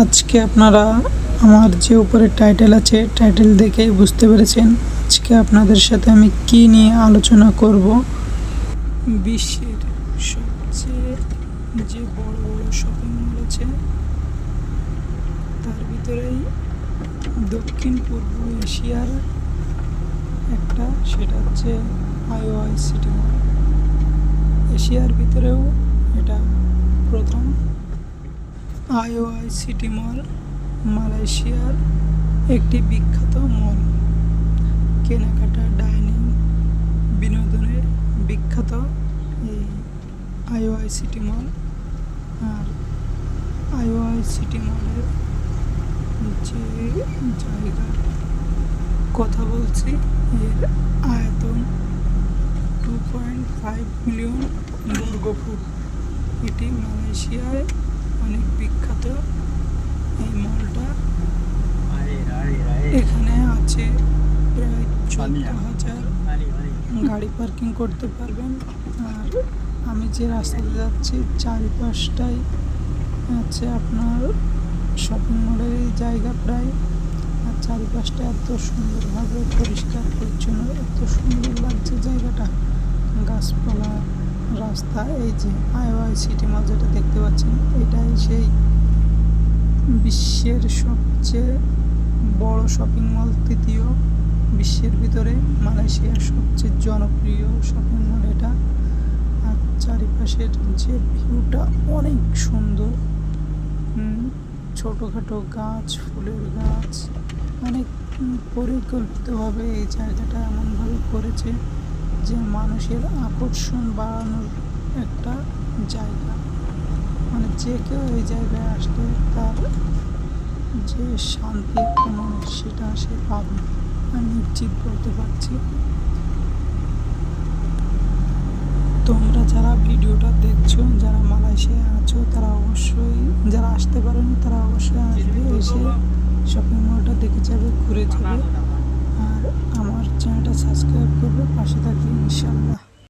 আজকে আপনারা আমার যে উপরে টাইটেল আছে টাইটেল দেখেই বুঝতে পেরেছেন আজকে আপনাদের সাথে আমি কি নিয়ে আলোচনা করব। বিশ্বের সবচেয়ে যে বড় বড় শপিং মল আছে, তার ভিতরেই দক্ষিণ পূর্ব এশিয়ার একটা, সেটা হচ্ছে আইওআই সিটি মল। এশিয়ার ভিতরেও এটা প্রথম। আইওআই সিটি মল, মালয়েশিয়ার একটি বিখ্যাত মল। কেনাকাটা ডাইনিং বিনোদনের বিখ্যাত এই আইওআই সিটি মল। আর আইওআই সিটি মলের যে জায়গার কথা বলছি, এর আয়তন টু পয়েন্ট ফাইভ মিলিয়ন বর্গফুট। এটি মালয়েশিয়ায় অনেক বিখ্যাত এই মলটা। এখানে আছে প্রায় চোদ্দ হাজার গাড়ি পার্কিং করতে পারবেন। আর আমি যে রাস্তাতে যাচ্ছি চারিপাশটাই আছে আপনার শপিং মলের এই জায়গা প্রায়। আর চারিপাশটা এত সুন্দরভাবে পরিষ্কার পরিচ্ছন্ন এত সুন্দর লাগছে জায়গাটা। গাছপালা রাস্তা, এই যে আইওয়াই সিটি মল যেটা দেখতে পাচ্ছেন, এটাই সেই বিশ্বের সবচেয়ে বড় শপিং মল, তৃতীয় বিশ্বের ভিতরে, মালয়েশিয়ার সবচেয়ে জনপ্রিয় শপিং মল এটা। আর চারিপাশের যে ভিউটা অনেক সুন্দর। ছোটোখাটো গাছ, ফুলের গাছ, অনেক পরিকল্পিতভাবে এই জায়গাটা এমনভাবে করেছে। যে মানুষের আকর্ষণ বাড়ানোর একটা জায়গা। মানে যে কেউ এই জায়গায় আসলে তার যে শান্তি একটা সেটা সে পাবে। আমি নিশ্চিত বলতে পারছি। তোমরা যারা ভিডিওটা দেখছ, যারা মালয়েশিয়ায় আছো, তারা অবশ্যই, যারা আসতে পারেনি, তারা অবশ্যই আসবে, এসে শপিং মলটা দেখে যাবে, ঘুরে যাবে। সাবস্ক্রাইব করবে পাশে থাকবে ইনশাল্লাহ